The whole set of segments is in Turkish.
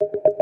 you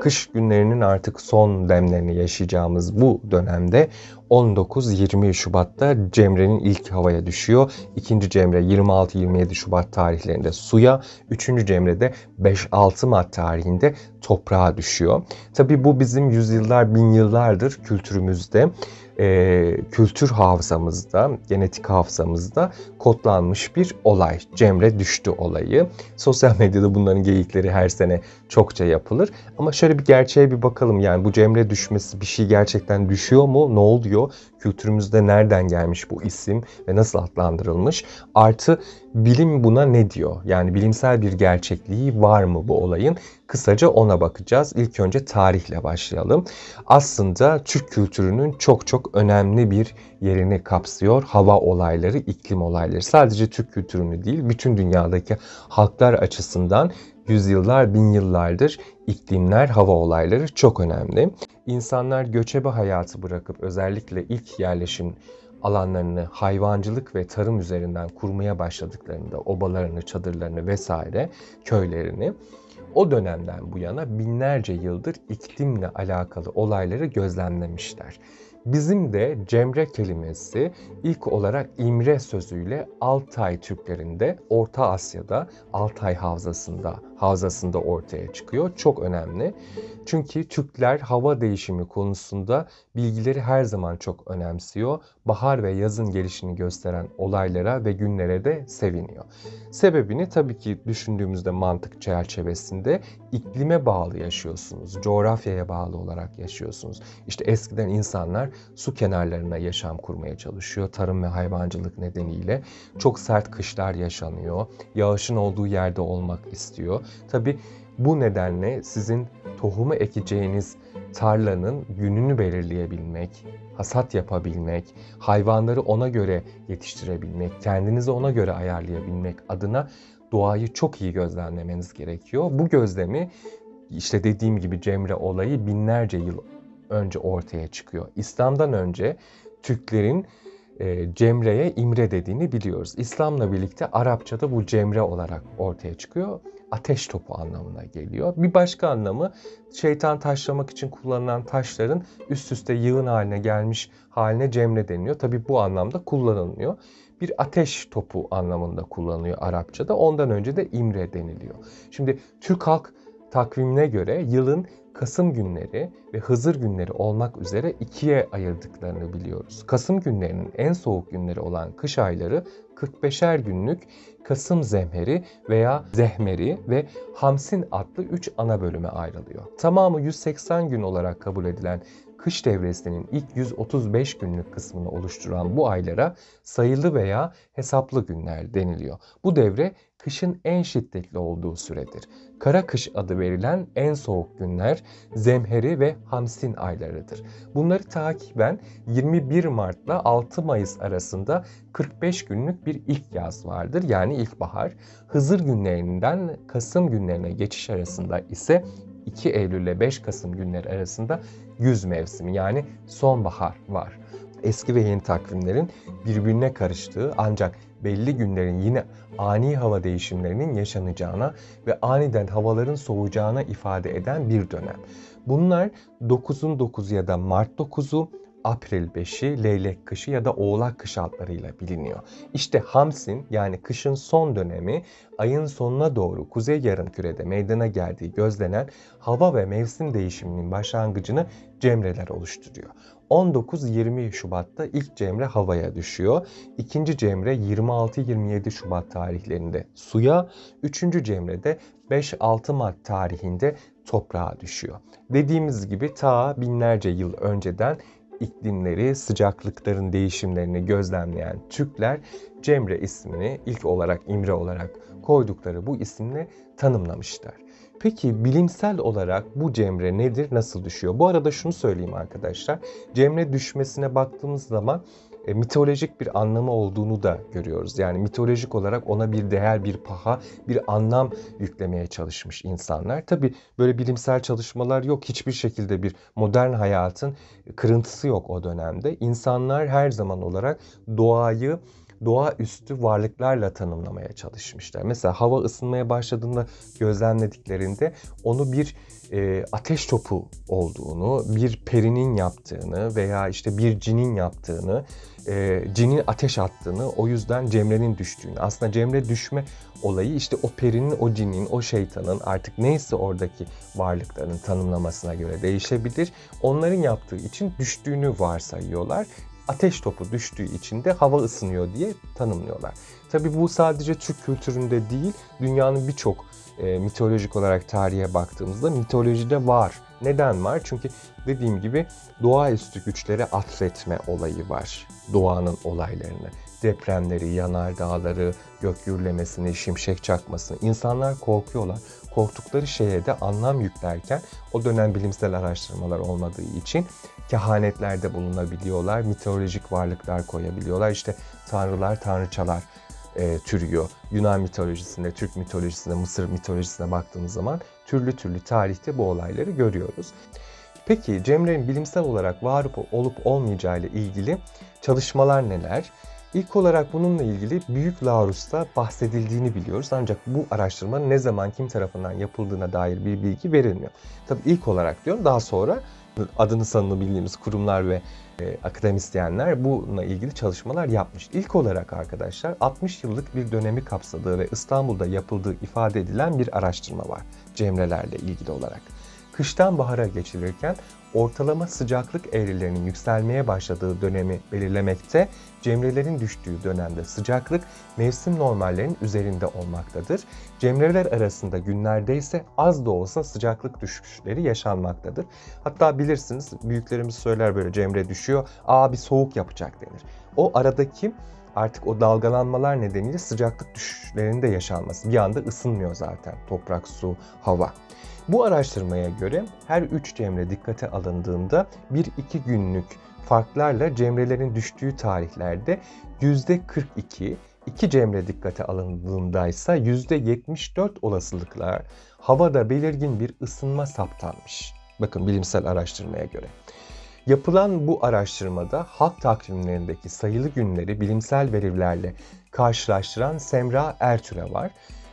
Kış günlerinin artık son demlerini yaşayacağımız bu dönemde 19-20 Şubat'ta Cemre'nin ilk havaya düşüyor. İkinci Cemre 26-27 Şubat tarihlerinde suya, üçüncü Cemre de 5-6 Mart tarihinde toprağa düşüyor. Tabi bu bizim yüzyıllar, bin yıllardır kültürümüzde, e, kültür hafızamızda, genetik hafızamızda kodlanmış bir olay. Cemre düştü olayı. Sosyal medyada bunların geyikleri her sene çokça yapılır. Ama şöyle bir gerçeğe bir bakalım. Yani bu Cemre düşmesi bir şey gerçekten düşüyor mu? Ne oluyor? Kültürümüzde nereden gelmiş bu isim ve nasıl adlandırılmış? Artı bilim buna ne diyor? Yani bilimsel bir gerçekliği var mı bu olayın? Kısaca ona bakacağız. İlk önce tarihle başlayalım. Aslında Türk kültürünün çok çok önemli bir yerini kapsıyor. Hava olayları, iklim olayları. Sadece Türk kültürünü değil, bütün dünyadaki halklar açısından yüzyıllar, bin yıllardır iklimler, hava olayları çok önemli. İnsanlar göçebe hayatı bırakıp özellikle ilk yerleşim alanlarını hayvancılık ve tarım üzerinden kurmaya başladıklarında obalarını, çadırlarını vesaire köylerini o dönemden bu yana binlerce yıldır iklimle alakalı olayları gözlemlemişler. Bizim de Cemre kelimesi ilk olarak İmre sözüyle Altay Türklerinde Orta Asya'da Altay havzasında havzasında ortaya çıkıyor. Çok önemli. Çünkü Türkler hava değişimi konusunda bilgileri her zaman çok önemsiyor. Bahar ve yazın gelişini gösteren olaylara ve günlere de seviniyor. Sebebini tabii ki düşündüğümüzde mantık çerçevesinde iklime bağlı yaşıyorsunuz. Coğrafyaya bağlı olarak yaşıyorsunuz. İşte eskiden insanlar su kenarlarına yaşam kurmaya çalışıyor. Tarım ve hayvancılık nedeniyle çok sert kışlar yaşanıyor. Yağışın olduğu yerde olmak istiyor. Tabi bu nedenle sizin tohumu ekeceğiniz tarlanın gününü belirleyebilmek, hasat yapabilmek, hayvanları ona göre yetiştirebilmek, kendinizi ona göre ayarlayabilmek adına doğayı çok iyi gözlemlemeniz gerekiyor. Bu gözlemi işte dediğim gibi Cemre olayı binlerce yıl önce ortaya çıkıyor. İslam'dan önce Türklerin e, Cemre'ye İmre dediğini biliyoruz. İslam'la birlikte Arapçada bu Cemre olarak ortaya çıkıyor. Ateş topu anlamına geliyor. Bir başka anlamı şeytan taşlamak için kullanılan taşların üst üste yığın haline gelmiş haline Cemre deniliyor. Tabi bu anlamda kullanılmıyor. Bir ateş topu anlamında kullanılıyor Arapçada. Ondan önce de İmre deniliyor. Şimdi Türk halk takvimine göre yılın Kasım günleri ve Hızır günleri olmak üzere ikiye ayırdıklarını biliyoruz. Kasım günlerinin en soğuk günleri olan kış ayları 45'er günlük Kasım zemheri veya zehmeri ve Hamsin adlı 3 ana bölüme ayrılıyor. Tamamı 180 gün olarak kabul edilen kış devresinin ilk 135 günlük kısmını oluşturan bu aylara sayılı veya hesaplı günler deniliyor. Bu devre kışın en şiddetli olduğu süredir. Kara kış adı verilen en soğuk günler zemheri ve hamsin aylarıdır. Bunları takiben 21 Mart ile 6 Mayıs arasında 45 günlük bir ilk yaz vardır yani ilkbahar. Hızır günlerinden Kasım günlerine geçiş arasında ise 2 Eylül ile 5 Kasım günleri arasında güz mevsimi yani sonbahar var. Eski ve yeni takvimlerin birbirine karıştığı ancak belli günlerin yine ani hava değişimlerinin yaşanacağına ve aniden havaların soğuyacağına ifade eden bir dönem. Bunlar 9'un 9'u ya da Mart 9'u, April 5'i, Leylek kışı ya da Oğlak kışı adlarıyla biliniyor. İşte Hamsin yani kışın son dönemi ayın sonuna doğru kuzey yarımkürede meydana geldiği gözlenen hava ve mevsim değişiminin başlangıcını cemreler oluşturuyor. 19-20 Şubat'ta ilk cemre havaya düşüyor. İkinci cemre 26-27 Şubat tarihlerinde suya, üçüncü cemre de 5-6 Mart tarihinde toprağa düşüyor. Dediğimiz gibi ta binlerce yıl önceden iklimleri, sıcaklıkların değişimlerini gözlemleyen Türkler Cemre ismini ilk olarak İmre olarak koydukları bu isimle tanımlamışlar. Peki bilimsel olarak bu Cemre nedir, nasıl düşüyor? Bu arada şunu söyleyeyim arkadaşlar. Cemre düşmesine baktığımız zaman e, mitolojik bir anlamı olduğunu da görüyoruz. Yani mitolojik olarak ona bir değer, bir paha, bir anlam yüklemeye çalışmış insanlar. Tabi böyle bilimsel çalışmalar yok. Hiçbir şekilde bir modern hayatın kırıntısı yok o dönemde. İnsanlar her zaman olarak doğayı doğaüstü varlıklarla tanımlamaya çalışmışlar. Mesela hava ısınmaya başladığında gözlemlediklerinde onu bir e, ateş topu olduğunu, bir perinin yaptığını veya işte bir cinin yaptığını, e, cinin ateş attığını, o yüzden Cemre'nin düştüğünü. Aslında Cemre düşme olayı işte o perinin, o cinin, o şeytanın artık neyse oradaki varlıkların tanımlamasına göre değişebilir. Onların yaptığı için düştüğünü varsayıyorlar ateş topu düştüğü için de hava ısınıyor diye tanımlıyorlar. Tabi bu sadece Türk kültüründe değil, dünyanın birçok e, mitolojik olarak tarihe baktığımızda mitolojide var. Neden var? Çünkü dediğim gibi doğaüstü güçlere atfetme olayı var. Doğanın olaylarını. Depremleri, yanardağları, gök gürlemesini, şimşek çakmasını. İnsanlar korkuyorlar. Korktukları şeye de anlam yüklerken o dönem bilimsel araştırmalar olmadığı için kehanetlerde bulunabiliyorlar. Mitolojik varlıklar koyabiliyorlar. İşte tanrılar, tanrıçalar e, türüyor. Yunan mitolojisinde, Türk mitolojisinde, Mısır mitolojisine baktığımız zaman türlü türlü tarihte bu olayları görüyoruz. Peki Cemre'nin bilimsel olarak var olup olmayacağı ile ilgili çalışmalar neler? İlk olarak bununla ilgili Büyük Laurus'ta bahsedildiğini biliyoruz. Ancak bu araştırma ne zaman kim tarafından yapıldığına dair bir bilgi verilmiyor. Tabii ilk olarak diyorum daha sonra adını sanını bildiğimiz kurumlar ve e, akademisyenler bununla ilgili çalışmalar yapmış. İlk olarak arkadaşlar 60 yıllık bir dönemi kapsadığı ve İstanbul'da yapıldığı ifade edilen bir araştırma var Cemrelerle ilgili olarak. Kıştan bahara geçilirken ortalama sıcaklık eğrilerinin yükselmeye başladığı dönemi belirlemekte, cemrelerin düştüğü dönemde sıcaklık mevsim normallerinin üzerinde olmaktadır. Cemreler arasında günlerde ise az da olsa sıcaklık düşüşleri yaşanmaktadır. Hatta bilirsiniz büyüklerimiz söyler böyle cemre düşüyor, aa bir soğuk yapacak denir. O aradaki artık o dalgalanmalar nedeniyle sıcaklık düşüşlerinin de yaşanması. Bir anda ısınmıyor zaten toprak, su, hava. Bu araştırmaya göre her 3 cemre dikkate alındığında 1-2 günlük farklarla cemrelerin düştüğü tarihlerde %42, 2 cemre dikkate alındığında ise %74 olasılıklar havada belirgin bir ısınma saptanmış. Bakın bilimsel araştırmaya göre. Yapılan bu araştırmada halk takvimlerindeki sayılı günleri bilimsel verilerle karşılaştıran Semra Ertüre var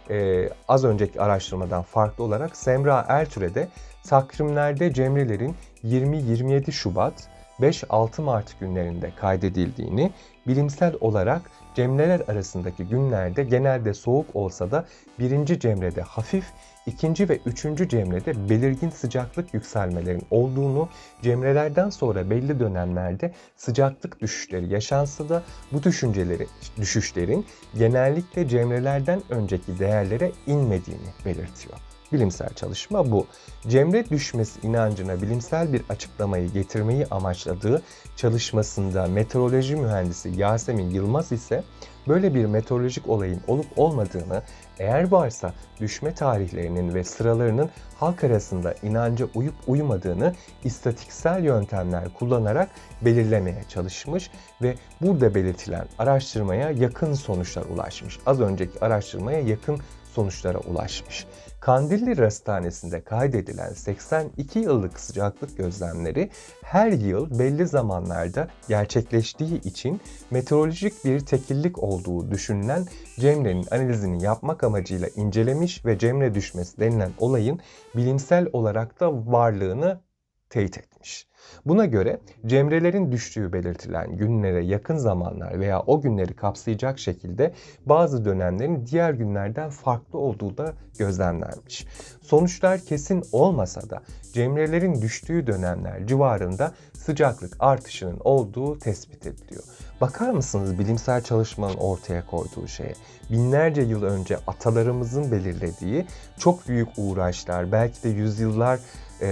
e, az önceki araştırmadan farklı olarak Semra Ertüre'de takvimlerde cemrelerin 20-27 Şubat 5-6 Mart günlerinde kaydedildiğini, bilimsel olarak cemreler arasındaki günlerde genelde soğuk olsa da birinci cemrede hafif, ikinci ve üçüncü cemrede belirgin sıcaklık yükselmelerin olduğunu, cemrelerden sonra belli dönemlerde sıcaklık düşüşleri yaşansa da bu düşünceleri, düşüşlerin genellikle cemrelerden önceki değerlere inmediğini belirtiyor. Bilimsel çalışma bu. Cemre düşmesi inancına bilimsel bir açıklamayı getirmeyi amaçladığı çalışmasında meteoroloji mühendisi Yasemin Yılmaz ise böyle bir meteorolojik olayın olup olmadığını, eğer varsa düşme tarihlerinin ve sıralarının halk arasında inanca uyup uymadığını istatiksel yöntemler kullanarak belirlemeye çalışmış ve burada belirtilen araştırmaya yakın sonuçlar ulaşmış. Az önceki araştırmaya yakın sonuçlara ulaşmış. Kandilli Rastanesi'nde kaydedilen 82 yıllık sıcaklık gözlemleri her yıl belli zamanlarda gerçekleştiği için meteorolojik bir tekillik olduğu düşünülen Cemre'nin analizini yapmak amacıyla incelemiş ve Cemre düşmesi denilen olayın bilimsel olarak da varlığını teyit etmiş. Buna göre cemrelerin düştüğü belirtilen günlere yakın zamanlar veya o günleri kapsayacak şekilde bazı dönemlerin diğer günlerden farklı olduğu da gözlemlenmiş. Sonuçlar kesin olmasa da cemrelerin düştüğü dönemler civarında sıcaklık artışının olduğu tespit ediliyor. Bakar mısınız bilimsel çalışmanın ortaya koyduğu şeye? Binlerce yıl önce atalarımızın belirlediği çok büyük uğraşlar, belki de yüzyıllar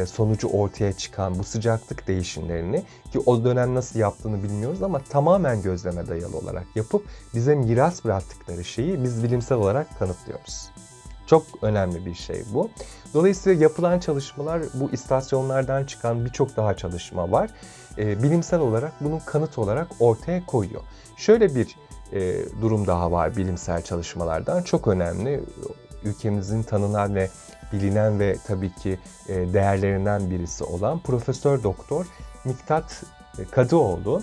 sonucu ortaya çıkan bu sıcaklık değişimlerini ki o dönem nasıl yaptığını bilmiyoruz ama tamamen gözleme dayalı olarak yapıp bize miras bıraktıkları şeyi biz bilimsel olarak kanıtlıyoruz. Çok önemli bir şey bu. Dolayısıyla yapılan çalışmalar bu istasyonlardan çıkan birçok daha çalışma var. E, bilimsel olarak bunun kanıt olarak ortaya koyuyor. Şöyle bir e, durum daha var bilimsel çalışmalardan. Çok önemli. Ülkemizin tanınan ve bilinen ve tabii ki e, değerlerinden birisi olan Profesör Doktor Miktat Kadıoğlu.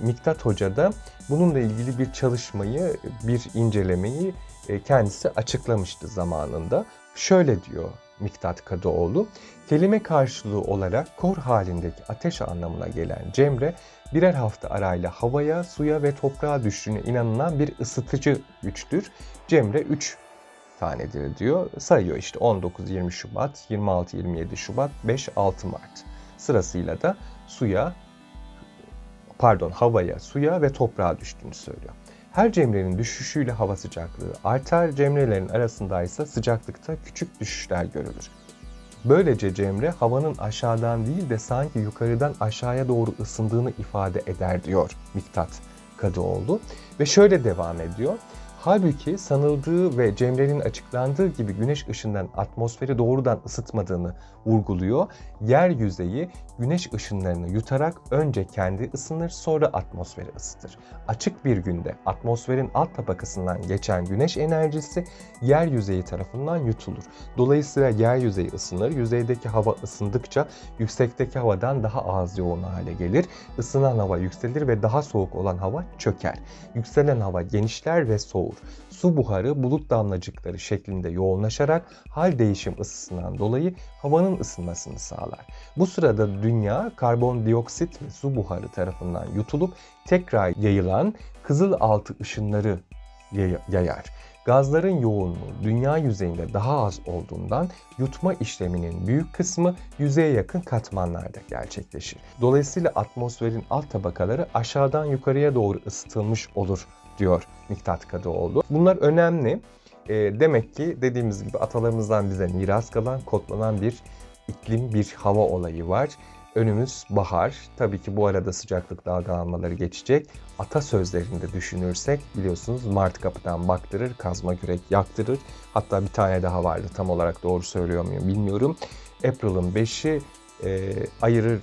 Miktat Hoca da bununla ilgili bir çalışmayı, bir incelemeyi e, kendisi açıklamıştı zamanında. Şöyle diyor Miktat Kadıoğlu, kelime karşılığı olarak kor halindeki ateş anlamına gelen cemre birer hafta arayla havaya, suya ve toprağa düştüğüne inanılan bir ısıtıcı güçtür. Cemre 3 tanedir diyor. Sayıyor işte 19-20 Şubat, 26-27 Şubat, 5-6 Mart. Sırasıyla da suya, pardon havaya, suya ve toprağa düştüğünü söylüyor. Her cemrenin düşüşüyle hava sıcaklığı artar, cemrelerin arasında ise sıcaklıkta küçük düşüşler görülür. Böylece cemre havanın aşağıdan değil de sanki yukarıdan aşağıya doğru ısındığını ifade eder diyor Miktat Kadıoğlu. Ve şöyle devam ediyor. Halbuki sanıldığı ve Cemre'nin açıklandığı gibi güneş ışından atmosferi doğrudan ısıtmadığını vurguluyor. Yer yüzeyi güneş ışınlarını yutarak önce kendi ısınır sonra atmosferi ısıtır. Açık bir günde atmosferin alt tabakasından geçen güneş enerjisi yer yüzeyi tarafından yutulur. Dolayısıyla yer yüzeyi ısınır. Yüzeydeki hava ısındıkça yüksekteki havadan daha az yoğun hale gelir. Isınan hava yükselir ve daha soğuk olan hava çöker. Yükselen hava genişler ve soğur. Su buharı bulut damlacıkları şeklinde yoğunlaşarak hal değişim ısısından dolayı havanın ısınmasını sağlar. Bu sırada dünya karbondioksit ve su buharı tarafından yutulup tekrar yayılan kızılaltı ışınları yayar. Gazların yoğunluğu dünya yüzeyinde daha az olduğundan yutma işleminin büyük kısmı yüzeye yakın katmanlarda gerçekleşir. Dolayısıyla atmosferin alt tabakaları aşağıdan yukarıya doğru ısıtılmış olur diyor Miktat Kadıoğlu. Bunlar önemli. E, demek ki dediğimiz gibi atalarımızdan bize miras kalan, kodlanan bir iklim, bir hava olayı var. Önümüz bahar. Tabii ki bu arada sıcaklık dalgalanmaları geçecek. Atasözlerinde düşünürsek biliyorsunuz Mart kapıdan baktırır, kazma kürek yaktırır. Hatta bir tane daha vardı tam olarak doğru söylüyor muyum bilmiyorum. April'ın 5'i e, ayırır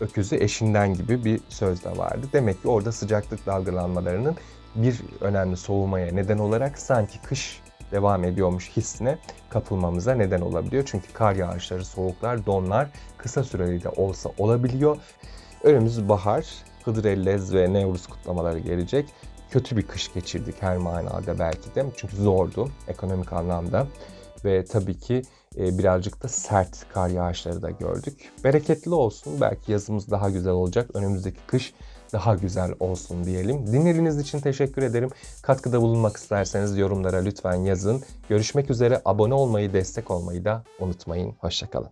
öküzü eşinden gibi bir söz de vardı. Demek ki orada sıcaklık dalgalanmalarının bir önemli soğumaya neden olarak sanki kış devam ediyormuş hissine kapılmamıza neden olabiliyor. Çünkü kar yağışları, soğuklar, donlar kısa süreli de olsa olabiliyor. Önümüz bahar, Hıdrellez ve Nevruz kutlamaları gelecek. Kötü bir kış geçirdik her manada belki de. Çünkü zordu ekonomik anlamda. Ve tabii ki birazcık da sert kar yağışları da gördük. Bereketli olsun. Belki yazımız daha güzel olacak. Önümüzdeki kış daha güzel olsun diyelim. Dinlediğiniz için teşekkür ederim. Katkıda bulunmak isterseniz yorumlara lütfen yazın. Görüşmek üzere. Abone olmayı, destek olmayı da unutmayın. Hoşçakalın.